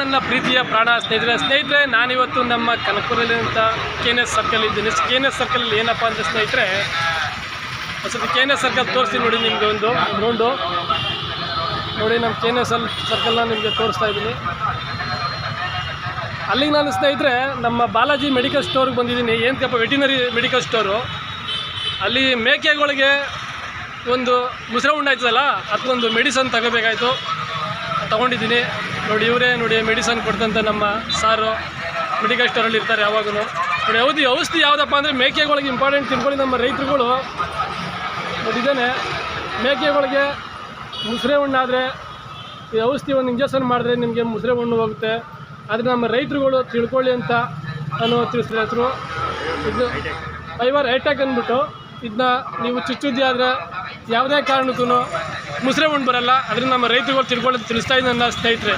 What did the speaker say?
ನನ್ನ ಪ್ರೀತಿಯ ಪ್ರಾಣ ಸ್ನೇಹಿತರೆ ಸ್ನೇಹಿತರೆ, ನಾನಿವತ್ತು ನಮ್ಮ ಕನಕಪುರಲ್ಲಿರುವಂಥ ಕೆ ಎನ್ ಎಸ್ ಸರ್ಕಲ್ ಇದ್ದೀನಿ. ಕೆ ಎನ್ ಎಸ್ ಸರ್ಕಲಲ್ಲಿ ಏನಪ್ಪ ಅಂತ ಸ್ನೇಹಿತರೆ ಸ್ವಲ್ಪ ಕೆ ಎನ್ ಎಸ್ ಸರ್ಕಲ್ ತೋರಿಸ್ತೀನಿ ನೋಡಿ ನಿಮಗೆ ಒಂದು ಗ್ರೌಂಡು ನೋಡಿ ನಮ್ಮ ಕೆ ಎನ್ ಎಸ್ ಎಲ್ ಸರ್ಕಲ್ನ ನಿಮಗೆ ತೋರಿಸ್ತಾ ಇದ್ದೀನಿ. ಅಲ್ಲಿಗೆ ನಾನು ಸ್ನೇಹಿತರೆ, ನಮ್ಮ ಬಾಲಾಜಿ ಮೆಡಿಕಲ್ ಸ್ಟೋರ್ಗೆ ಬಂದಿದ್ದೀನಿ. ಏನಕ್ಕಪ್ಪ ವೆಟಿನರಿ ಮೆಡಿಕಲ್ ಸ್ಟೋರು ಅಲ್ಲಿ ಮೇಕೆಗಳಿಗೆ ಒಂದು ಮುಸ್ರೆ ಉಂಡಾಯ್ತದಲ್ಲ, ಅದಕ್ಕೊಂದು ಮೆಡಿಸನ್ ತಗೋಬೇಕಾಯ್ತು. ತೊಗೊಂಡಿದ್ದೀನಿ. ನೋಡಿ, ಇವರೇ ನೋಡಿ ಮೆಡಿಸನ್ ಕೊಡ್ತಂತ ನಮ್ಮ ಸಾರು ಮೆಡಿಕಲ್ ಸ್ಟೋರಲ್ಲಿ ಇರ್ತಾರೆ ಯಾವಾಗೂ ನೋಡಿ, ಔಷಧಿ ಔಷಧಿ ಯಾವುದಪ್ಪ ಅಂದರೆ ಮೇಕೆಗಳಿಗೆ ಇಂಪಾರ್ಟೆಂಟ್ ತಿಳ್ಕೊಳ್ಳಿ ನಮ್ಮ ರೈತರುಗಳು. ನೋಡಿದ್ದೇನೆ ಮೇಕೆಗಳಿಗೆ ಮುಸ್ರೆ ಹುಣ್ಣಾದರೆ ಈ ಔಷಧಿ ಒಂದು ಇಂಜೆಕ್ಷನ್ ಮಾಡಿದ್ರೆ ನಿಮಗೆ ಮುಸ್ರೆ ಹಣ್ಣು ಹೋಗುತ್ತೆ. ಆದರೆ ನಮ್ಮ ರೈತರುಗಳು ತಿಳ್ಕೊಳ್ಳಿ ಅಂತ ನಾನು ತಿಳಿಸಿದ್ರು ಇದು ಫೈವರ್ ಹೈಟೆಕ್ ಅಂದ್ಬಿಟ್ಟು. ಇದನ್ನ ನೀವು ಚುಚ್ಚುದ್ದಿ ಆದರೆ ಯಾವುದೇ ಕಾರಣಕ್ಕೂ ಮುಸ್ರೆ ಉಂಡು ಬರಲ್ಲ. ಅದರಿಂದ ನಮ್ಮ ರೈತರುಗಳು ತಿಳ್ಕೊಳ್ಳೋದು ತಿಳಿಸ್ತಾ ಇದ್ದೀನಿ ನನ್ನ ಸ್ನೇಹಿತರೆ.